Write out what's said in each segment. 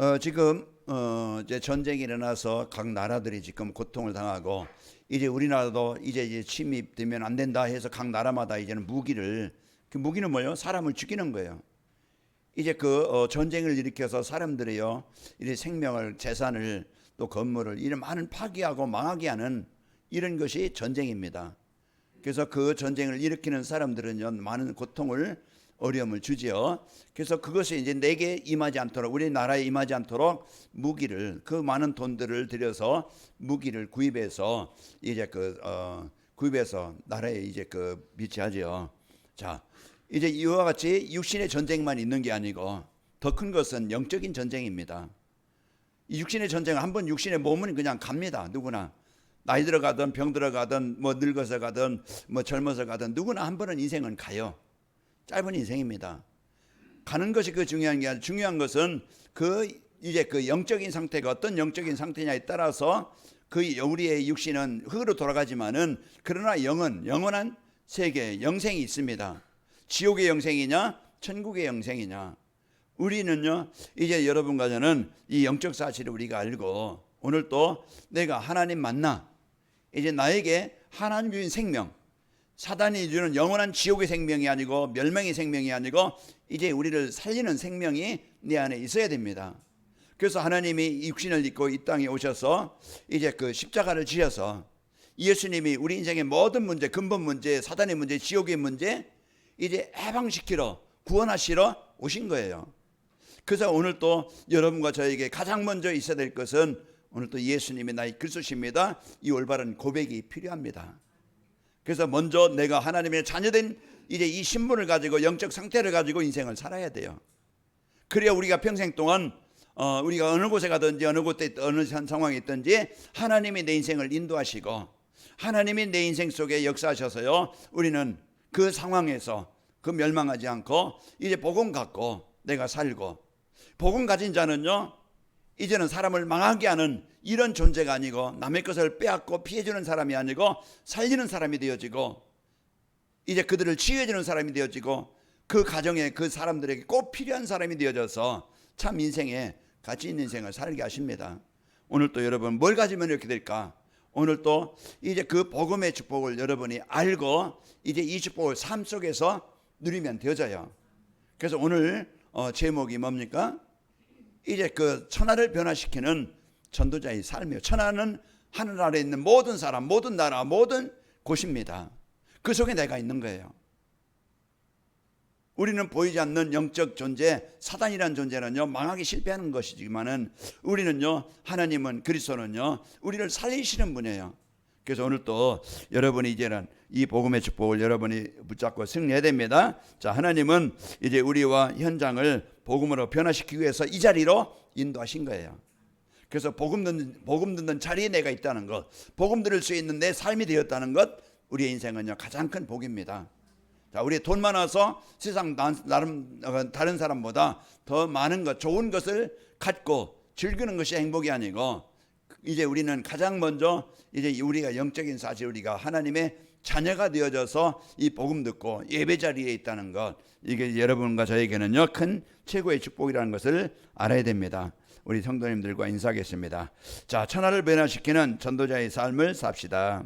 어, 지금 어, 이제 전쟁이 일어나서 각 나라들이 지금 고통을 당하고 이제 우리나라도 이제 이제 침입되면 안 된다 해서 각 나라마다 이제는 무기를 그 무기는 뭐예요? 사람을 죽이는 거예요. 이제 그 어, 전쟁을 일으켜서 사람들이요, 이제 생명을, 재산을 또 건물을 이런 많은 파괴하고 망하게 하는 이런 것이 전쟁입니다. 그래서 그 전쟁을 일으키는 사람들은요 많은 고통을 어려움을 주지요. 그래서 그것이 이제 내게 임하지 않도록 우리 나라에 임하지 않도록 무기를 그 많은 돈들을 들여서 무기를 구입해서 이제 그 어, 구입해서 나라에 이제 그 비치하지요. 자, 이제 이와 같이 육신의 전쟁만 있는 게 아니고 더 큰 것은 영적인 전쟁입니다. 이 육신의 전쟁은 한 번 육신의 몸은 그냥 갑니다. 누구나 나이 들어가든 병 들어가든 뭐 늙어서 가든 뭐 젊어서 가든 누구나 한 번은 인생은 가요. 짧은 인생입니다. 가는 것이 그 중요한 게 아니라 중요한 것은 그 이제 그 영적인 상태가 어떤 영적인 상태냐에 따라서 그 우리의 육신은 흙으로 돌아가지만은 그러나 영은 영원한 세계 영생이 있습니다. 지옥의 영생이냐 천국의 영생이냐 우리는요 이제 여러분과 저는 이 영적 사실을 우리가 알고 오늘 또 내가 하나님 만나 이제 나에게 하나님 주신 생명 사단이 주는 영원한 지옥의 생명이 아니고 멸망의 생명이 아니고 이제 우리를 살리는 생명이 내 안에 있어야 됩니다. 그래서 하나님이 육신을 입고 이 땅에 오셔서 이제 그 십자가를 지어서 예수님이 우리 인생의 모든 문제, 근본 문제, 사단의 문제, 지옥의 문제 이제 해방시키러 구원하시러 오신 거예요. 그래서 오늘 또 여러분과 저에게 가장 먼저 있어야 될 것은 오늘 또 예수님이 나의 그리스도십니다. 이 올바른 고백이 필요합니다. 그래서 먼저 내가 하나님의 자녀된 이제 이 신분을 가지고 영적 상태를 가지고 인생을 살아야 돼요. 그래야 우리가 평생 동안 어, 우리가 어느 곳에 가든지 어느 곳에 어느 상황에 있든지 하나님이 내 인생을 인도하시고 하나님이 내 인생 속에 역사하셔서요. 우리는 그 상황에서 그 멸망하지 않고 이제 복음 갖고 내가 살고 복음 가진 자는요. 이제는 사람을 망하게 하는 이런 존재가 아니고 남의 것을 빼앗고 피해주는 사람이 아니고 살리는 사람이 되어지고 이제 그들을 치유해주는 사람이 되어지고 그 가정에 그 사람들에게 꼭 필요한 사람이 되어져서 참 인생에 가치 있는 인생을 살게 하십니다. 오늘 또 여러분 뭘 가지면 이렇게 될까? 오늘 또 이제 그 복음의 축복을 여러분이 알고 이제 이 축복을 삶 속에서 누리면 되어져요. 그래서 오늘 어 제목이 뭡니까? 이제 그 천하를 변화시키는 전도자의 삶이에요. 천하는 하늘 아래 있는 모든 사람, 모든 나라, 모든 곳입니다. 그 속에 내가 있는 거예요. 우리는 보이지 않는 영적 존재, 사단이란 존재는요, 망하기 실패하는 것이지만은 우리는요, 하나님은, 그리스도는요, 우리를 살리시는 분이에요. 그래서 오늘 또 여러분이 이제는 이 복음의 축복을 여러분이 붙잡고 승리해야 됩니다. 자, 하나님은 이제 우리와 현장을 복음으로 변화시키기 위해서 이 자리로 인도하신 거예요. 그래서 복음 듣는, 복음 듣는 자리에 내가 있다는 것, 복음 들을 수 있는 내 삶이 되었다는 것, 우리의 인생은요, 가장 큰 복입니다. 자, 우리 돈 많아서 세상 나름 어, 다른 사람보다 더 많은 것, 좋은 것을 갖고 즐기는 것이 행복이 아니고 이제 우리는 가장 먼저 이제 우리가 영적인 사실 우리가 하나님의 자녀가 되어져서 이 복음 듣고 예배 자리에 있다는 것 이게 여러분과 저에게는요 큰 최고의 축복이라는 것을 알아야 됩니다. 우리 성도님들과 인사하겠습니다. 자, 천하를 변화시키는 전도자의 삶을 삽시다.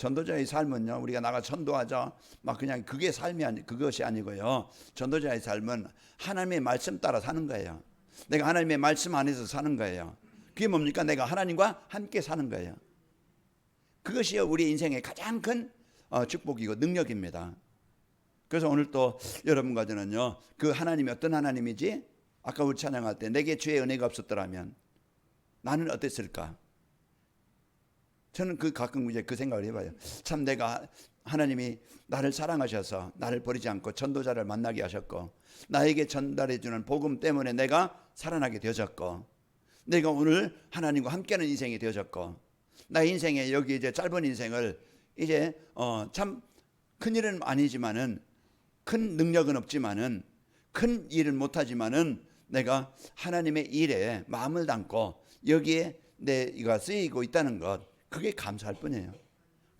전도자의 삶은요 우리가 나가 전도하자 막 그냥 그게 삶이 아니 그것이 아니고요 전도자의 삶은 하나님의 말씀 따라 사는 거예요 내가 하나님의 말씀 안에서 사는 거예요. 그게 뭡니까? 내가 하나님과 함께 사는 거예요. 그것이 우리 인생의 가장 큰 어, 축복이고 능력입니다. 그래서 오늘 또 여러분과 저는요 그 하나님이 어떤 하나님이지? 아까 우리 찬양할 때 내게 주의 은혜가 없었더라면 나는 어땠을까? 저는 그 가끔 이제 그 생각을 해봐요. 참 내가 하나님이 나를 사랑하셔서 나를 버리지 않고 전도자를 만나게 하셨고 나에게 전달해 주는 복음 때문에 내가 살아나게 되어졌고 내가 오늘 하나님과 함께하는 인생이 되어졌고 나의 인생에 여기 이제 짧은 인생을 이제 어 참 큰 일은 아니지만은 큰 능력은 없지만은 큰 일은 못하지만은 내가 하나님의 일에 마음을 담고 여기에 내가 쓰이고 있다는 것 그게 감사할 뿐이에요.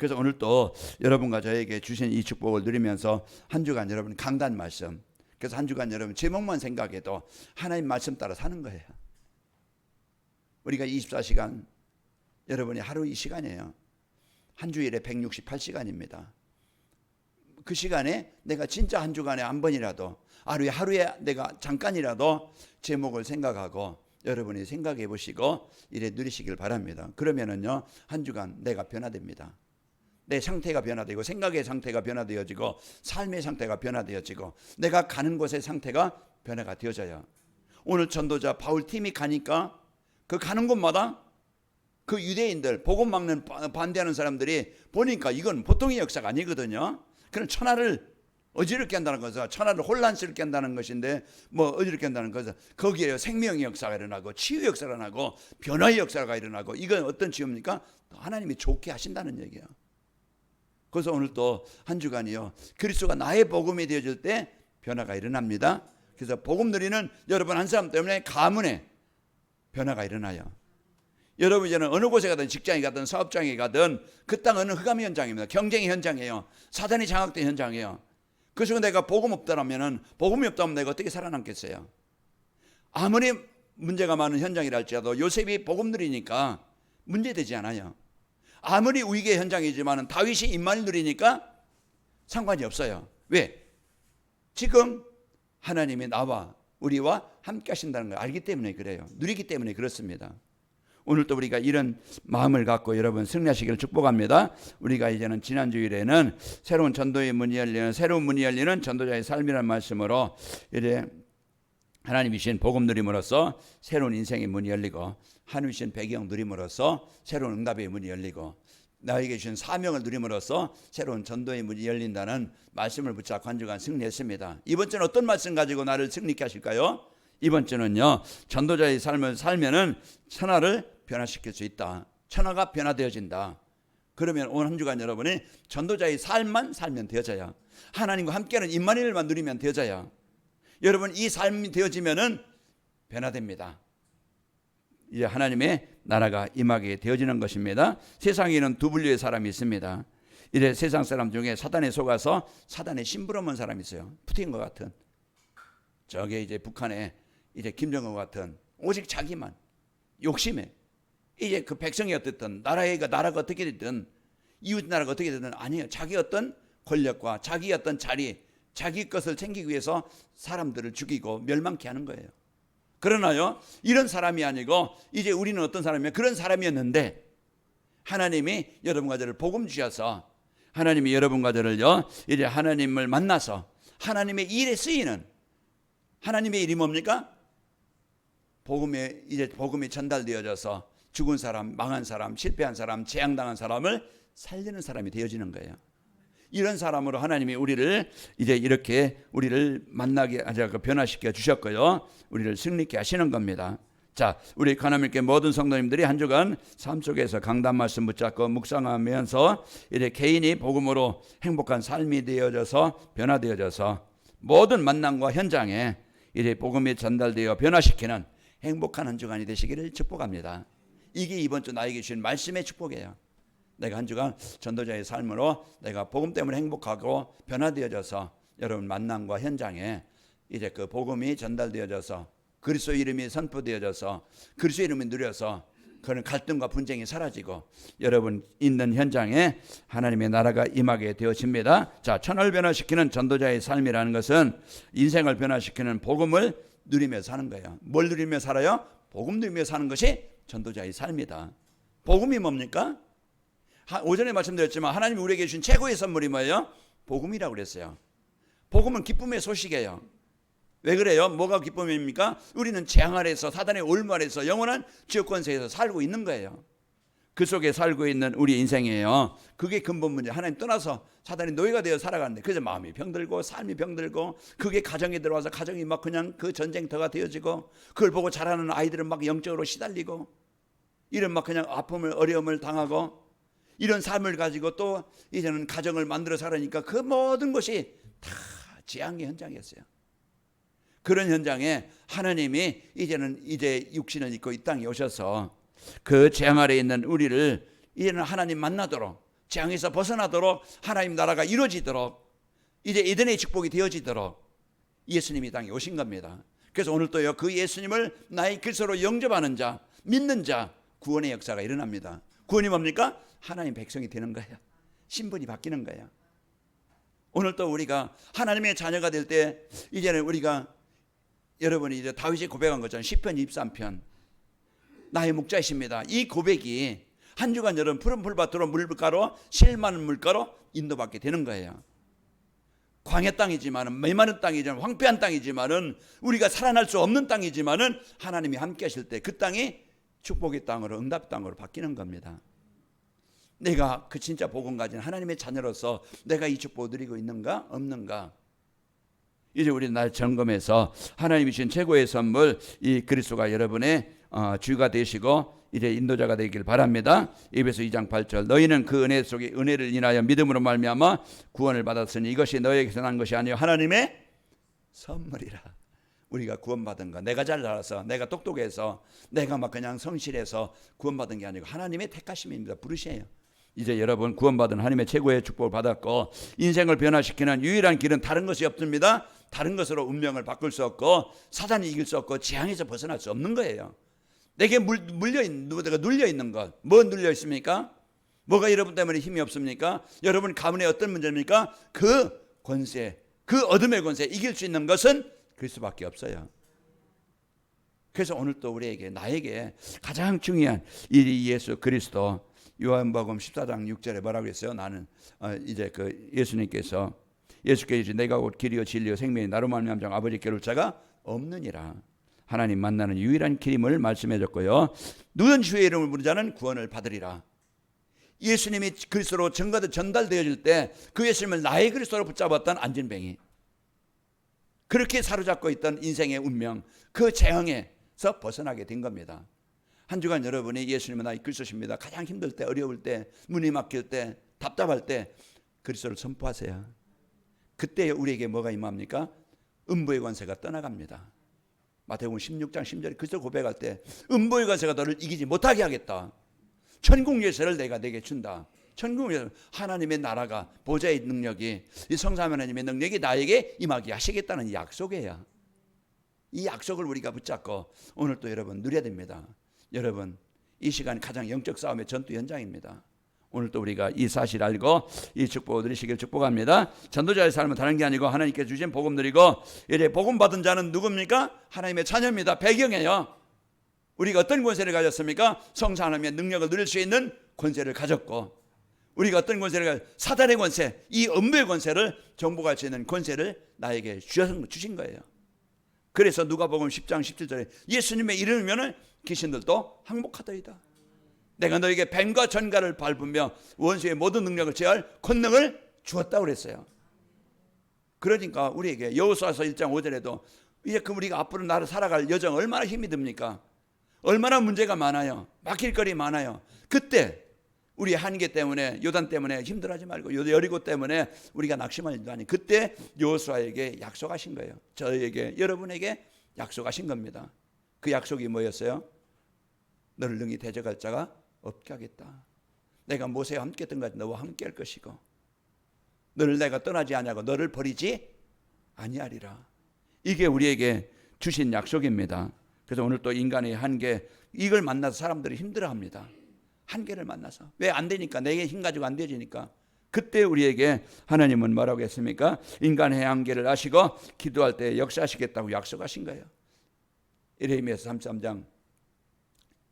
그래서 오늘 또 여러분과 저에게 주신 이 축복을 누리면서 한 주간 여러분 강단 말씀 그래서 한 주간 여러분 제목만 생각해도 하나님 말씀 따라 사는 거예요. 우리가 24시간 여러분이 하루 이 시간이에요. 한 주일에 168시간입니다. 그 시간에 내가 진짜 한 주간에 한 번이라도 하루에 하루에 내가 잠깐이라도 제목을 생각하고 여러분이 생각해 보시고 이래 누리시길 바랍니다. 그러면은요 한 주간 내가 변화됩니다. 내 상태가 변화되고 생각의 상태가 변화되어지고 삶의 상태가 변화되어지고 내가 가는 곳의 상태가 변화가 되어져요. 오늘 전도자 바울 팀이 가니까 그 가는 곳마다 그 유대인들 복음 막는 반대하는 사람들이 보니까 이건 보통의 역사가 아니거든요. 그런 천하를 어지럽게 한다는 것은 천하를 혼란스럽게 한다는 것인데 뭐 어지럽게 한다는 것은 거기에 생명의 역사가 일어나고 치유 역사가 일어나고 변화의 역사가 일어나고 이건 어떤 치유입니까? 하나님이 좋게 하신다는 얘기예요. 그래서 오늘 또 한 주간이요 그리스도가 나의 복음이 되어질 때 변화가 일어납니다. 그래서 복음 누리는 여러분 한 사람 때문에 가문에 변화가 일어나요. 여러분 이제는 어느 곳에 가든 직장에 가든 사업장에 가든 그땅 어느 흑암 현장입니다. 경쟁의 현장이에요. 사단이 장악된 현장이에요. 그래서 내가 복음 없다라면은 복음이 없다면 내가 어떻게 살아남겠어요? 아무리 문제가 많은 현장이라 할지라도 요셉이 복음 누리니까 문제되지 않아요. 아무리 위기의 현장이지만 다윗이 입만을 누리니까 상관이 없어요. 왜? 지금 하나님이 나와 우리와 함께 하신다는 걸 알기 때문에 그래요. 누리기 때문에 그렇습니다. 오늘도 우리가 이런 마음을 갖고 여러분 승리하시기를 축복합니다. 우리가 이제는 지난 주일에는 새로운 전도의 문이 열리는 새로운 문이 열리는 전도자의 삶이라는 말씀으로 이제 하나님이 신 복음 누림으로써 새로운 인생의 문이 열리고 하나님이 신 배경 누림으로써 새로운 응답의 문이 열리고 나에게 주신 사명을 누림으로써 새로운 전도의 문이 열린다는 말씀을 붙잡고 한 주간 승리했습니다. 이번 주는 어떤 말씀 가지고 나를 승리케 하실까요? 이번 주는요. 전도자의 삶을 살면은 천하를 변화시킬 수 있다. 천하가 변화되어진다. 그러면 오늘 한 주간 여러분이 전도자의 삶만 살면 되어져요. 하나님과 함께하는 임마누엘만 누리면 되어져요. 여러분 이 삶이 되어지면은 변화됩니다. 이제 하나님의 나라가 임하게 되어지는 것입니다. 세상에는 두 분류의 사람이 있습니다. 이래 세상 사람 중에 사단에 속아서 사단에 심부름한 사람이 있어요. 푸틴과 같은. 저게 이제 북한에 이제 김정은 같은 오직 자기만 욕심에 이제 그 백성이 어떻든 나라가 나라가 어떻게 됐든 이웃 나라가 어떻게 됐든 아니에요. 자기 어떤 권력과 자기 어떤 자리, 자기 것을 챙기기 위해서 사람들을 죽이고 멸망케 하는 거예요. 그러나요, 이런 사람이 아니고 이제 우리는 어떤 사람이면 그런 사람이었는데 하나님이 여러분과 저를 복음 주셔서 하나님이 여러분과 저를요 이제 하나님을 만나서 하나님의 일에 쓰이는 하나님의 일이 뭡니까? 복음에 이제 복음이 전달되어져서 죽은 사람, 망한 사람, 실패한 사람, 재앙당한 사람을 살리는 사람이 되어지는 거예요. 이런 사람으로 하나님이 우리를 이제 이렇게 우리를 만나게 하자 변화시켜 주셨고요. 우리를 승리케 하시는 겁니다. 자, 우리 가나밀교 모든 성도님들이 한 주간 삶 속에서 강단 말씀 붙잡고 묵상하면서 이제 개인이 복음으로 행복한 삶이 되어져서 변화되어져서 모든 만남과 현장에 이제 복음이 전달되어 변화시키는 행복한 한 주간이 되시기를 축복합니다. 이게 이번 주 나에게 주신 말씀의 축복이에요. 내가 한 주간 전도자의 삶으로 내가 복음 때문에 행복하고 변화되어져서 여러분 만남과 현장에 이제 그 복음이 전달되어져서 그리스도 이름이 선포되어져서 그리스도 이름이 누려서 그런 갈등과 분쟁이 사라지고 여러분 있는 현장에 하나님의 나라가 임하게 되어집니다. 자, 천을 변화시키는 전도자의 삶이라는 것은 인생을 변화시키는 복음을 누리며 사는 거예요. 뭘 누리며 살아요? 복음 누리며 사는 것이 전도자의 삶이다. 복음이 뭡니까? 오전에 말씀드렸지만 하나님이 우리에게 주신 최고의 선물이 뭐예요? 복음이라고 그랬어요. 복음은 기쁨의 소식이에요. 왜 그래요? 뭐가 기쁨입니까? 우리는 재앙 아래서 사단의 올무 아래서 영원한 지옥 권세에서 살고 있는 거예요. 그 속에 살고 있는 우리 인생이에요. 그게 근본 문제. 하나님 떠나서 사단이 노예가 되어 살아가는데 그래서 마음이 병들고 삶이 병들고 그게 가정에 들어와서 가정이 막 그냥 그 전쟁터가 되어지고 그걸 보고 자라는 아이들은 막 영적으로 시달리고 이런 막 그냥 아픔을 어려움을 당하고 이런 삶을 가지고 또 이제는 가정을 만들어 살으니까 그 모든 것이 다 재앙의 현장이었어요. 그런 현장에 하나님이 이제는 이제 육신을 입고 이 땅에 오셔서 그 재앙 아래 있는 우리를 이제는 하나님 만나도록 재앙에서 벗어나도록 하나님 나라가 이루어지도록 이제 에덴의 축복이 되어지도록 예수님이 이 땅에 오신 겁니다. 그래서 오늘 또요 그 예수님을 나의 그리스도로 영접하는 자, 믿는 자 구원의 역사가 일어납니다. 구원이 뭡니까? 하나님 백성이 되는 거예요. 신분이 바뀌는 거예요. 오늘 또 우리가 하나님의 자녀가 될 때 이제는 우리가 여러분이 이제 다윗이 고백한 것처럼 10편 23편 나의 목자이십니다. 이 고백이 한 주간 여러분 푸른 풀밭으로 물가로 실만한 물가로 인도받게 되는 거예요. 광야 땅이지만은 메마른 땅이지만 황폐한 땅이지만은 우리가 살아날 수 없는 땅이지만은 하나님이 함께 하실 때 그 땅이 축복의 땅으로 응답 땅으로 바뀌는 겁니다. 내가 그 진짜 복음 가진 하나님의 자녀로서 내가 이 축복 누리고 있는가 없는가 이제 우리 날 점검해서 하나님이 주신 최고의 선물 이 그리스도가 여러분의 어, 주가 되시고 이제 인도자가 되길 바랍니다. 에베소 2장 8절 너희는 그 은혜 속에 은혜를 인하여 믿음으로 말미암아 구원을 받았으니 이것이 너희에게서 난 것이 아니요 하나님의 선물이라. 우리가 구원받은 거 내가 잘 알아서 내가 똑똑해서 내가 막 그냥 성실해서 구원받은 게 아니고 하나님의 택하심입니다. 부르시에요. 이제 여러분 구원받은 하나님의 최고의 축복을 받았고 인생을 변화시키는 유일한 길은 다른 것이 없습니다. 다른 것으로 운명을 바꿀 수 없고 사단이 이길 수 없고 재앙에서 벗어날 수 없는 거예요. 내게 물, 물려 있는 누가 눌려 있는 것, 뭐 눌려 있습니까? 뭐가 여러분 때문에 힘이 없습니까? 여러분 가문의 어떤 문제입니까? 그 권세, 그 어둠의 권세 이길 수 있는 것은 그리스도밖에 없어요. 그래서 오늘 또 우리에게 나에게 가장 중요한 이 예수 그리스도 요한복음 14장 6절에 뭐라고 했어요? 나는 어, 이제 그 예수님께서 예수께서 내가 곧 길이요 진리요 생명이 나로 말미암아 아버지께 올 자가 없느니라. 하나님 만나는 유일한 길임을 말씀해 줬고요. 누군 주의 이름을 부르는 자는 구원을 받으리라. 예수님이 그리스도로 전달되어질 때 그 예수님을 나의 그리스도로 붙잡았던 안진뱅이 그렇게 사로잡고 있던 인생의 운명 그 재앙에서 벗어나게 된 겁니다. 한 주간 여러분이 예수님은 나의 그리스도십니다. 가장 힘들 때 어려울 때 문이 막힐 때 답답할 때 그리스도를 선포하세요. 그때 우리에게 뭐가 임합니까? 음부의 관세가 떠나갑니다. 마태복음 16장 10절에 그리스도 고백할 때 음부의 관세가 너를 이기지 못하게 하겠다. 천국 예세를 내가 내게 준다. 천국 예세 하나님의 나라가 보좌의 능력이 이 성삼 하나님의 능력이 나에게 임하게 하시겠다는 이 약속이에요. 이 약속을 우리가 붙잡고 오늘 또 여러분 누려야 됩니다. 여러분 이 시간 가장 영적 싸움의 전투 현장입니다. 오늘 또 우리가 이 사실 알고 이 축복을 누리시길 축복합니다. 전도자의 삶은 다른 게 아니고 하나님께 주신 복음 누리고 이제 복음 받은 자는 누굽니까? 하나님의 자녀입니다. 배경이에요. 우리가 어떤 권세를 가졌습니까? 성사 하나님의 능력을 누릴 수 있는 권세를 가졌고 우리가 어떤 권세를 사단의 권세, 이 음부의 권세를 수 있는 권세를 나에게 주신, 거예요. 그래서 누가복음 10장 17절에 예수님의 이름이면은 귀신들도 항복하더이다. 내가 너에게 뱀과 전갈을 밟으며 원수의 모든 능력을 제할 권능을 주었다고 그랬어요. 그러니까 우리에게 여호수아서 1장 5절에도 이제 그 우리가 앞으로 나를 살아갈 여정 얼마나 힘이 듭니까? 얼마나 문제가 많아요. 막힐 거리 많아요. 그때 우리 한계 때문에 요단 때문에 힘들어하지 말고 여리고 때문에 우리가 낙심할 일도 아니 그때 여호수아에게 약속하신 거예요. 저에게 여러분에게 약속하신 겁니다. 그 약속이 뭐였어요? 너를 능히 대적할 자가 없게 하겠다. 내가 모세와 함께 했던 것 너와 함께 할 것이고 너를 내가 떠나지 아니하고 너를 버리지 아니하리라. 이게 우리에게 주신 약속입니다. 그래서 오늘 또 인간의 한계 이걸 만나서 사람들이 힘들어합니다. 한계를 만나서 왜 안 되니까? 내게 힘 가지고 안 되지니까. 그때 우리에게 하나님은 뭐라고 했습니까? 인간의 한계를 아시고 기도할 때 역사하시겠다고 약속하신 거예요. 이레미야서 33장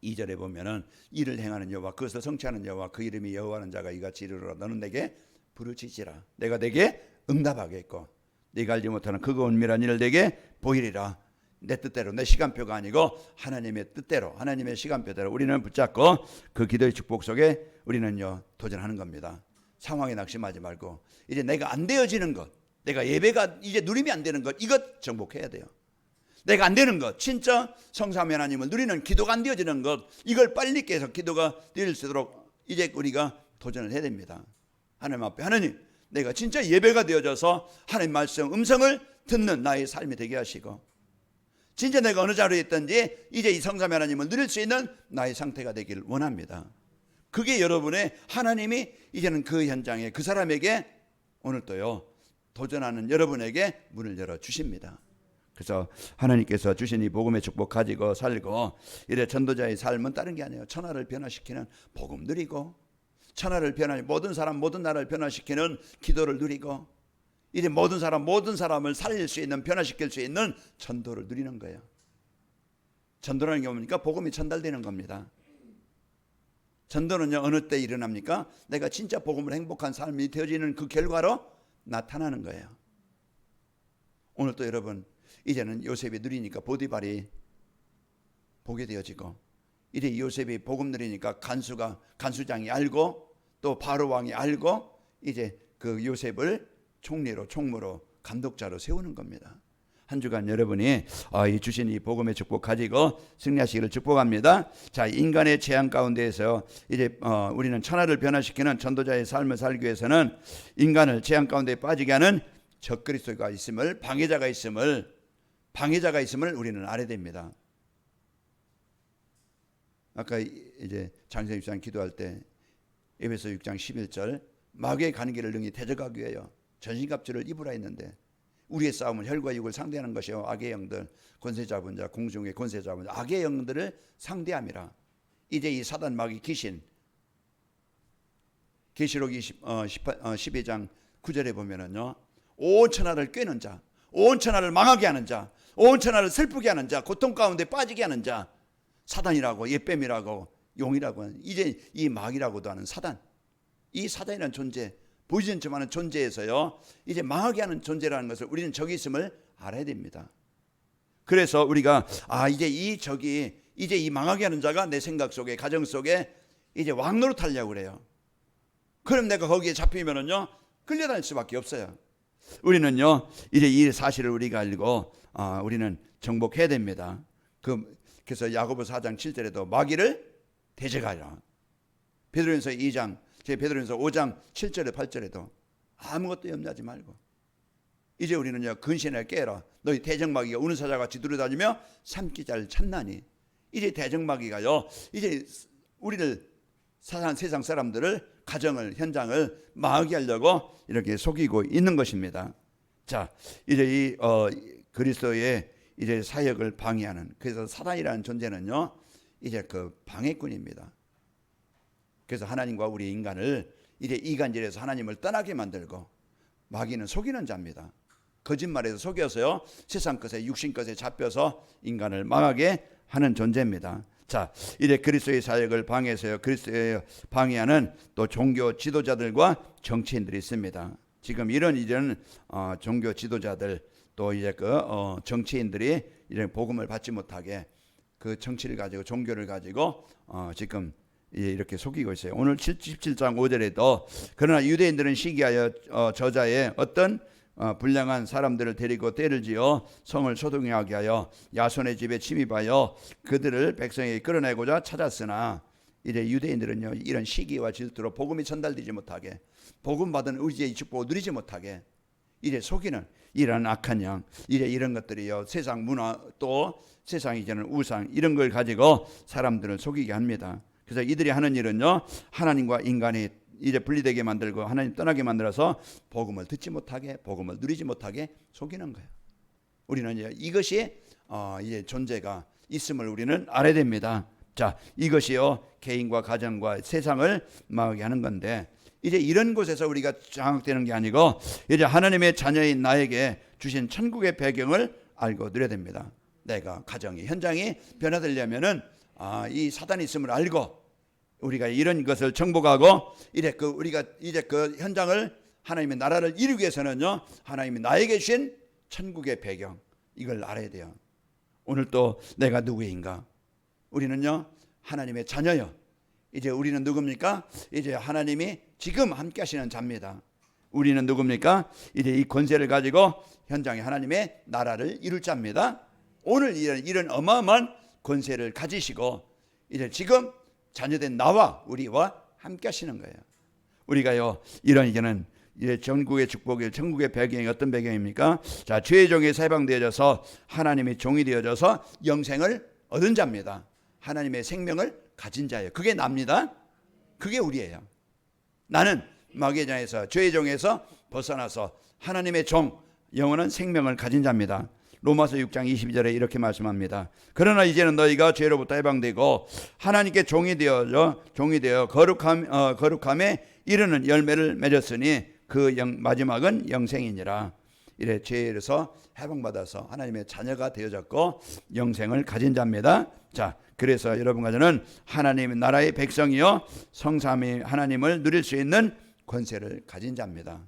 2절에 보면은 이를 행하는 여호와 그것을 성취하는 여호와 그 이름이 여호와는 자가 이같이 이르노라. 너는 내게 부르짖으라. 내가 내게 응답하겠고 네가 알지 못하는 그거 은밀한 일을 내게 보이리라 내 뜻대로 내 시간표가 아니고 하나님의 뜻대로 하나님의 시간표대로 우리는 붙잡고 그 기도의 축복 속에 우리는요 도전하는 겁니다. 상황에 낙심하지 말고 이제 내가 안 되어지는 것, 내가 예배가 이제 누림이 안 되는 것 이것 정복해야 돼요. 내가 안 되는 것, 진짜 성삼위 하나님을 누리는 기도가 안 되어지는 것 이걸 빨리 깨서 기도가 되릴 수 있도록 이제 우리가 도전을 해야 됩니다. 하나님 앞에 하나님 내가 진짜 예배가 되어져서 하나님 말씀 음성을 듣는 나의 삶이 되게 하시고 진짜 내가 어느 자리에 있든지 이제 이 성삼위 하나님을 누릴 수 있는 나의 상태가 되기를 원합니다. 그게 여러분의 하나님이 이제는 그 현장에 그 사람에게 오늘 또요 도전하는 여러분에게 문을 열어 주십니다. 그래서 하나님께서 주신 이 복음의 축복 가지고 살고 이래 전도자의 삶은 다른 게 아니에요. 천하를 변화시키는 복음 누리고 천하를 변화 모든 사람 모든 나라를 변화시키는 기도를 누리고 이제 모든 사람 모든 사람을 살릴 수 있는 변화시킬 수 있는 전도를 누리는 거예요. 전도라는 게 뭡니까? 복음이 전달되는 겁니다. 전도는요 어느 때 일어납니까? 내가 진짜 복음을 행복한 삶이 되어지는 그 결과로 나타나는 거예요. 오늘 또 여러분 이제는 요셉이 누리니까 보디발이 보게 되어지고 이제 요셉이 복음 누리니까 간수가 간수장이 알고 또 바로 왕이 알고 이제 그 요셉을 총리로 총무로 감독자로 세우는 겁니다. 한 주간 여러분이 아, 이 주신 이 복음의 축복 가지고 승리하시기를 축복합니다. 자, 인간의 재앙 가운데에서 이제 어, 우리는 천하를 변화시키는 전도자의 삶을 살기 위해서는 인간을 재앙 가운데 빠지게 하는 적그리스도가 있음을 방해자가 있음을 방해자가 있음을 우리는 알아야 됩니다. 아까 이제 장세 입장 기도할 때 에베소 6장 11절 마귀의 가는 길을 능히 대적하기 위하여 전신갑주를 입으라 했는데 우리의 싸움은 혈과 육을 상대하는 것이요. 악의 영들 권세 잡은 자 공중의 권세 잡은 자 악의 영들을 상대함이라. 이제 이 사단 마귀 귀신. 계시록 20, 어, 18, 어, 12장 9절에 보면은요 온 천하를 꿰는 자, 온 천하를 망하게 하는 자, 온 천하를 슬프게 하는 자, 고통 가운데 빠지게 하는 자, 사단이라고 예뱀이라고 용이라고 하는 이제 이 마귀라고도 하는 사단, 이 사단이라는 존재 보이지 않지만 존재에서요 이제 망하게 하는 존재라는 것을 우리는 적이 있음을 알아야 됩니다. 그래서 우리가 아 이제 이 적이 이제 이 망하게 하는 자가 내 생각 속에 가정 속에 이제 왕노릇 하려고 그래요. 그럼 내가 거기에 잡히면은요 끌려다닐 수밖에 없어요. 우리는요 이제 이 사실을 우리가 알고 아, 우리는 정복해야 됩니다. 그 그래서 야고보 4장 7절에도 마귀를 대적하라. 베드로전서 2장 제 베드로전서 5장 7절에 8절에도 아무것도 염려하지 말고 이제 우리는요 근신을 깨라. 너희 대적마귀가 우는 사자같이 두루다니며 삼키자를 찾나니 이제 대적마귀가요 이제 우리를 사상 세상 사람들을 가정을 현장을 망하게 하려고 이렇게 속이고 있는 것입니다. 자 이제 이 어, 그리스도의 이제 사역을 방해하는 그래서 사단이라는 존재는요 이제 그 방해꾼입니다. 그래서 하나님과 우리 인간을 이제 이간질에서 하나님을 떠나게 만들고 마귀는 속이는 자입니다. 거짓말에서 속여서요 세상 것에 육신 것에 잡혀서 인간을 망하게 하는 존재입니다. 자, 이제 그리스도의 사역을 방해해서요 그리스도의 방해하는 또 종교 지도자들과 정치인들이 있습니다. 지금 이런 이런 어, 종교 지도자들 또 이제 그 어, 정치인들이 이런 복음을 받지 못하게 그 정치를 가지고 종교를 가지고 어, 지금 예, 이렇게 속이고 있어요. 오늘 17장 5절에도 그러나 유대인들은 시기하여 어, 저자의 어떤 어, 불량한 사람들을 데리고 때를 지어 성을 소동하게 하여 야손의 집에 침입하여 그들을 백성에게 끌어내고자 찾았으나 이제 유대인들은요 이런 시기와 질투로 복음이 전달되지 못하게 복음 받은 의지의 축복을 누리지 못하게 이제 속이는 이런 악한 양 이제 이런 것들이요 세상 문화 또 세상 이제는 우상 이런 걸 가지고 사람들을 속이게 합니다. 그래서 이들이 하는 일은요 하나님과 인간이 이제 분리되게 만들고 하나님 떠나게 만들어서 복음을 듣지 못하게 복음을 누리지 못하게 속이는 거예요. 우리는 이제 이것이 어, 이제 존재가 있음을 우리는 알아야 됩니다. 자, 이것이요 개인과 가정과 세상을 망하게 하는 건데 이제 이런 곳에서 우리가 장악되는 게 아니고 이제 하나님의 자녀인 나에게 주신 천국의 배경을 알고 누려야 됩니다. 내가 가정이 현장이 변화되려면은 아, 이 사단이 있음을 알고 우리가 이런 것을 정복하고 이제 그 우리가 이제 그 현장을 하나님의 나라를 이루기 위해서는요 하나님이 나에게 주신 천국의 배경 이걸 알아야 돼요. 오늘 또 내가 누구인가? 우리는요 하나님의 자녀요. 이제 우리는 누굽니까? 이제 하나님이 지금 함께 하시는 자입니다. 우리는 누굽니까? 이제 이 권세를 가지고 현장에 하나님의 나라를 이룰 자입니다. 오늘 이런, 이런 어마어마한 권세를 가지시고 이제 지금 자녀된 나와 우리와 함께 하시는 거예요. 우리가요 이런 이제는 이제 전국의 축복이 전국의 배경이 어떤 배경입니까? 자 죄의 종에서 해방되어져서 하나님의 종이 되어져서 영생을 얻은 자입니다. 하나님의 생명을 가진 자예요. 그게 납니다. 그게 우리예요. 나는 마귀의 장에서 죄의 종에서 벗어나서 하나님의 종 영원한 생명을 가진 자입니다. 로마서 6장 22절에 이렇게 말씀합니다. 그러나 이제는 너희가 죄로부터 해방되고 하나님께 종이 되어져 종이 되어 거룩함 어, 거룩함에 이르는 열매를 맺었으니 그 영, 마지막은 영생이니라. 이래 죄에서 해방받아서 하나님의 자녀가 되어졌고 영생을 가진 자입니다. 자, 그래서 여러분과 저는 하나님의 나라의 백성이요 성삼위 하나님을 누릴 수 있는 권세를 가진 자입니다.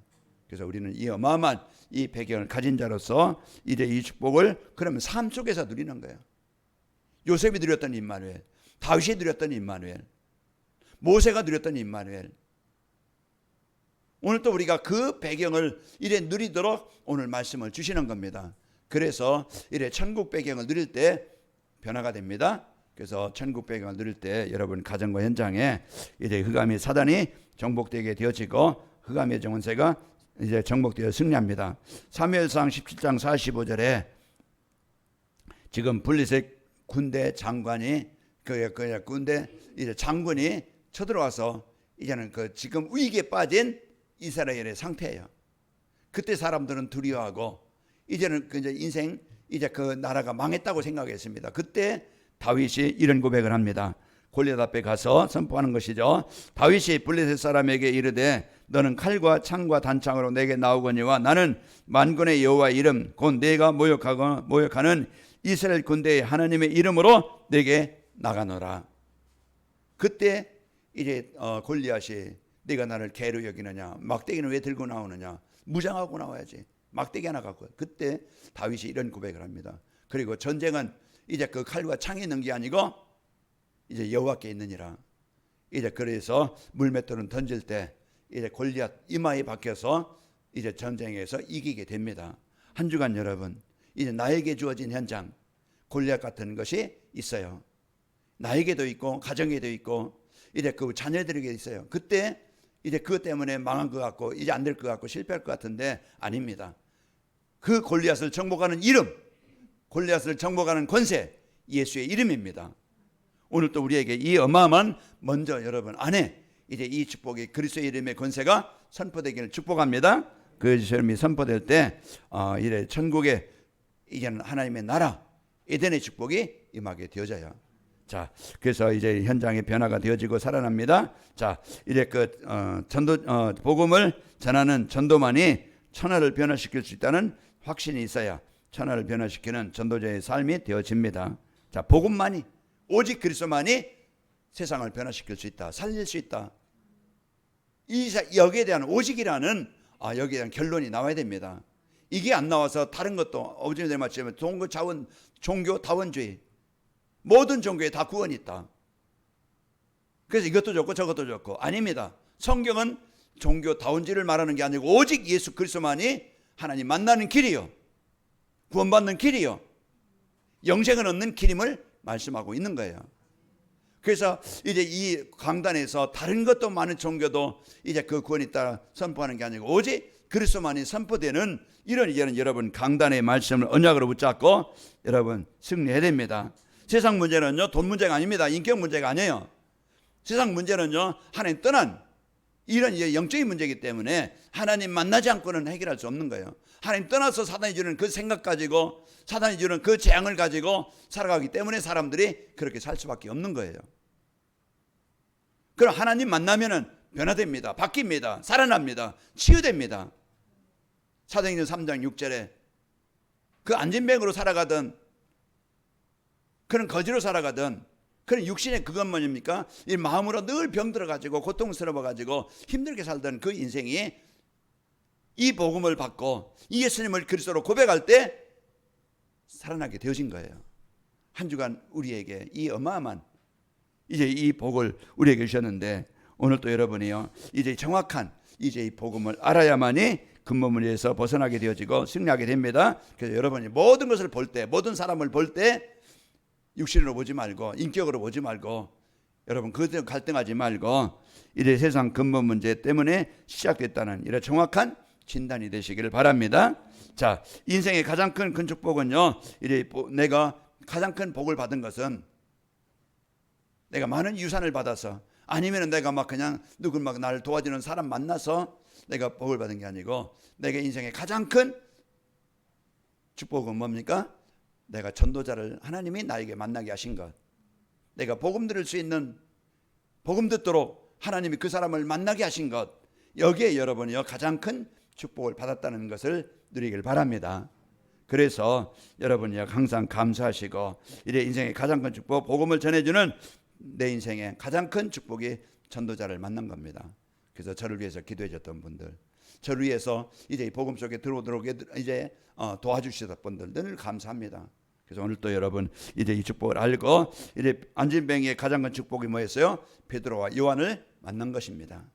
그래서 우리는 이 어마어마한 이 배경을 가진 자로서 이제 이 축복을 그러면 삶 속에서 누리는 거예요. 요셉이 누렸던 임마누엘, 다윗이 누렸던 임마누엘, 모세가 누렸던 임마누엘. 오늘 또 우리가 그 배경을 이래 누리도록 오늘 말씀을 주시는 겁니다. 그래서 이래 천국 배경을 누릴 때 변화가 됩니다. 그래서 천국 배경을 누릴 때 여러분 가정과 현장에 이제 흑암의 사단이 정복되게 되어지고 흑암의 정원세가 이제 정복되어 승리합니다. 사무엘상 17장 45절에 지금 블리셋 군대 장관이 그, 그 군대 이제 장군이 쳐들어와서 이제는 그 지금 위기에 빠진 이스라엘의 상태예요. 그때 사람들은 두려워하고 이제는 그 이제 인생 이제 그 나라가 망했다고 생각했습니다. 그때 다윗이 이런 고백을 합니다. 골리앗 앞에 가서 선포하는 것이죠. 다윗이 블레셋 사람에게 이르되 너는 칼과 창과 단창으로 내게 나오거니와 나는 만군의 여호와 이름 곧 내가 모욕하고 모욕하는 이스라엘 군대의 하나님의 이름으로 내게 나가노라. 그때 이제 어, 골리앗이 네가 나를 개로 여기느냐 막대기는 왜 들고 나오느냐 무장하고 나와야지 막대기 하나 갖고 그때 다윗이 이런 고백을 합니다. 그리고 전쟁은 이제 그 칼과 창이 있는 게 아니고 이제 여호와께 있느니라. 이제 그래서 물맷돌은 던질 때 이제 골리앗 이마에 박혀서 이제 전쟁에서 이기게 됩니다. 한 주간 여러분 이제 나에게 주어진 현장 골리앗 같은 것이 있어요. 나에게도 있고 가정에도 있고 이제 그 자녀들에게 있어요. 그때 이제 그것 때문에 망한 것 같고 이제 안 될 것 같고 실패할 것 같은데 아닙니다. 그 골리앗을 정복하는 이름, 골리앗을 정복하는 권세, 예수의 이름입니다. 오늘 또 우리에게 이 어마어마한 먼저 여러분 안에 이제 이 축복이 그리스도의 이름의 권세가 선포되기를 축복합니다. 그 이름이 선포될 때 어, 이래 천국에 이제는 하나님의 나라 에덴의 축복이 임하게 되어져요. 자, 그래서 이제 현장의 변화가 되어지고 살아납니다. 자, 이제 그 어, 전도 어, 복음을 전하는 전도만이 천하를 변화시킬 수 있다는 확신이 있어야 천하를 변화시키는 전도자의 삶이 되어집니다. 자, 복음만이 오직 그리스도만이 세상을 변화시킬 수 있다, 살릴 수 있다. 이 여기에 대한 오직이라는 아, 여기에 대한 결론이 나와야 됩니다. 이게 안 나와서 다른 것도 어부지들 말씀에 종교 자원 종교 다원주의 모든 종교에 다 구원이 있다. 그래서 이것도 좋고 저것도 좋고 아닙니다. 성경은 종교 다원주의를 말하는 게 아니고 오직 예수 그리스도만이 하나님 만나는 길이요. 구원받는 길이요. 영생을 얻는 길임을 말씀하고 있는 거예요. 그래서 이제 이 강단에서 다른 것도 많은 종교도 이제 그 구원이 따라 선포하는 게 아니고 오직 그리스도만이 선포되는 이런 이제는 여러분 강단의 말씀을 언약으로 붙잡고 여러분 승리해야 됩니다. 세상 문제는요 돈 문제가 아닙니다. 인격 문제가 아니에요. 세상 문제는요 하나님 떠난 이런 영적인 문제이기 때문에 하나님 만나지 않고는 해결할 수 없는 거예요. 하나님 떠나서 사단이 주는 그 생각 가지고 사단이 주는 그 재앙을 가지고 살아가기 때문에 사람들이 그렇게 살 수밖에 없는 거예요. 그럼 하나님 만나면은 변화됩니다. 바뀝니다. 살아납니다. 치유됩니다. 사도행전 3장 6절에 그 안진뱅으로 살아가던 그런 거지로 살아가던 그런 육신의 그건 뭐입니까? 이 마음으로 늘 병들어 가지고 고통스러워 가지고 힘들게 살던 그 인생이 이 복음을 받고 이 예수님을 그리스도로 고백할 때 살아나게 되어진 거예요. 한 주간 우리에게 이 어마어마한 이제 이 복을 우리에게 주셨는데 오늘 또 여러분이요 이제 정확한 이제 이 복음을 알아야만이 근무문에서 벗어나게 되어지고 승리하게 됩니다. 그래서 여러분이 모든 것을 볼 때, 모든 사람을 볼 때 육신으로 보지 말고 인격으로 보지 말고 여러분 그때 갈등하지 말고 이래 세상 근본 문제 때문에 시작됐다는 이런 정확한 진단이 되시기를 바랍니다. 자, 인생의 가장 큰, 큰 축복은요. 이래 내가 가장 큰 복을 받은 것은 내가 많은 유산을 받아서 아니면 내가 막 그냥 누굴 막 나를 도와주는 사람 만나서 내가 복을 받은 게 아니고 내게 인생의 가장 큰 축복은 뭡니까? 내가 전도자를 하나님이 나에게 만나게 하신 것. 내가 복음 들을 수 있는 복음 듣도록 하나님이 그 사람을 만나게 하신 것. 여기에 여러분이요 가장 큰 축복을 받았다는 것을 누리길 바랍니다. 그래서 여러분이요 항상 감사하시고 이래 인생의 가장 큰 축복 복음을 전해주는 내 인생의 가장 큰 축복이 전도자를 만난 겁니다. 그래서 저를 위해서 기도해 줬던 분들 저를 위해서 이제 이 복음 속에 들어오도록 이제 어, 도와주시던 분들 늘 감사합니다. 그래서 오늘 또 여러분 이제 이 축복을 알고 이제 안진뱅이의 가장 큰 축복이 뭐였어요? 베드로와 요한을 만난 것입니다.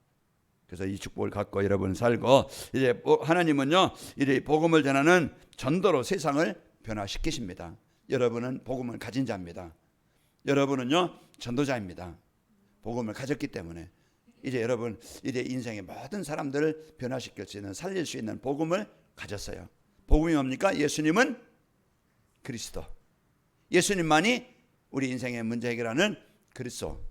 그래서 이 축복을 갖고 여러분 살고 이제 하나님은요 이제 복음을 전하는 전도로 세상을 변화시키십니다. 여러분은 복음을 가진 자입니다. 여러분은요 전도자입니다. 복음을 가졌기 때문에 이제 여러분 이제 인생의 모든 사람들을 변화시킬 수 있는 살릴 수 있는 복음을 가졌어요. 복음이 뭡니까? 예수님은 그리스도. 예수님만이 우리 인생의 문제 해결하는 그리스도.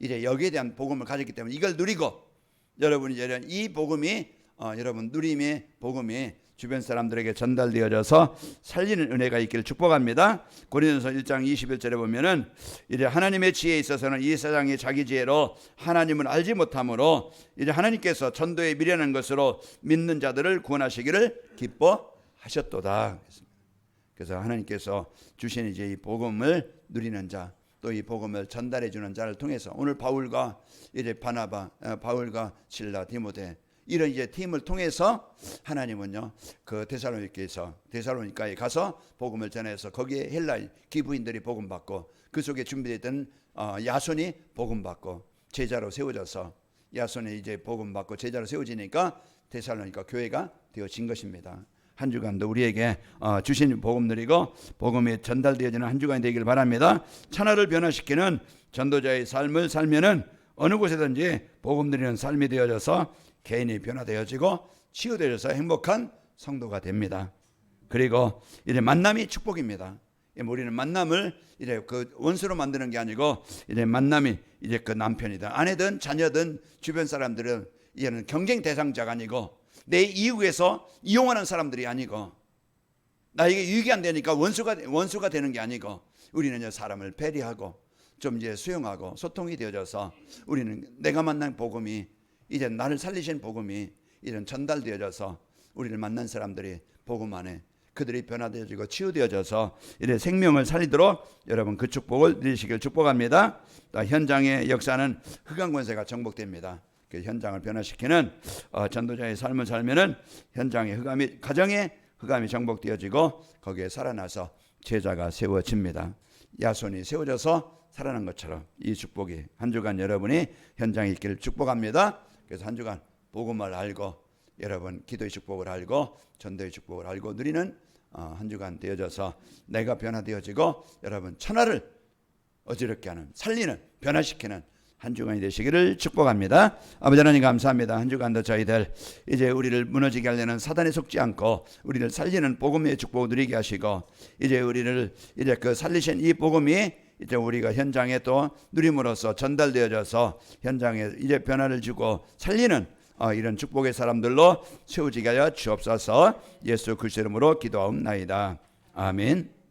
이제 여기에 대한 복음을 가졌기 때문에 이걸 누리고 여러분이 이제 이 복음이 어, 여러분 누림의 복음이 주변 사람들에게 전달되어져서 살리는 은혜가 있기를 축복합니다. 고린도서 1장 21절에 보면은 이제 하나님의 지혜에 있어서는 이 세상의 자기 지혜로 하나님을 알지 못함으로 이제 하나님께서 전도에 미련한 것으로 믿는 자들을 구원하시기를 기뻐하셨도다. 그래서 하나님께서 주신 이제 이 복음을 누리는 자, 또 이 복음을 전달해 주는 자를 통해서 오늘 바울과 이제 바나바, 어, 바울과 실라, 디모데 이런 이제 팀을 통해서 하나님은요 그 데살로니께서 데살로니카에 가서 복음을 전해서 거기에 헬라 기부인들이 복음 받고 그 속에 준비됐던 어, 야손이 복음 받고 제자로 세워져서 야손이 이제 복음 받고 제자로 세워지니까 데살로니카 교회가 되어진 것입니다. 한 주간도 우리에게 어, 주신 복음 누리고 복음이 전달되어지는 한 주간이 되기를 바랍니다. 천하를 변화시키는 전도자의 삶을 살면은 어느 곳에든지 복음 누리는 삶이 되어져서 개인이 변화되어지고 치유되어서 행복한 성도가 됩니다. 그리고 이제 만남이 축복입니다. 우리는 만남을 이제 그 원수로 만드는 게 아니고 이제 만남이 이제 그 남편이든 아내든 자녀든 주변 사람들은 이제는 경쟁 대상자가 아니고 내 이익에서 이용하는 사람들이 아니고 나에게 유익이 안 되니까 원수가 원수가 되는 게 아니고 우리는 이제 사람을 배려하고 좀 이제 수용하고 소통이 되어져서 우리는 내가 만난 복음이 이제 나를 살리신 복음이 이런 전달되어져서 우리를 만난 사람들이 복음 안에 그들이 변화되어지고 치유되어져서 이래 생명을 살리도록 여러분 그 축복을 누리시길 축복합니다. 현장의 역사는 흑암 권세가 정복됩니다. 그 현장을 변화시키는 어, 전도자의 삶을 살면은 현장의 흑암이 가정의 흑암이 정복되어지고 거기에 살아나서 제자가 세워집니다. 야손이 세워져서 살아난 것처럼 이 축복이 한 주간 여러분이 현장에 있기를 축복합니다. 그래서 한 주간 복음을 알고 여러분 기도의 축복을 알고 전도의 축복을 알고 누리는 어, 한 주간 되어져서 내가 변화되어지고 여러분 천하를 어지럽게 하는 살리는 변화시키는 한 주간이 되시기를 축복합니다. 아버지 하나님 감사합니다. 한 주간도 저희들 이제 우리를 무너지게 하려는 사단에 속지 않고 우리를 살리는 복음의 축복을 누리게 하시고 이제 우리를 이제 그 살리신 이 복음이 이제 우리가 현장에 또 누림으로써 전달되어져서 현장에 이제 변화를 주고 살리는 어, 이런 축복의 사람들로 세워지게 하여 주옵소서 예수 그리스도 이름으로 기도하옵나이다. 아멘.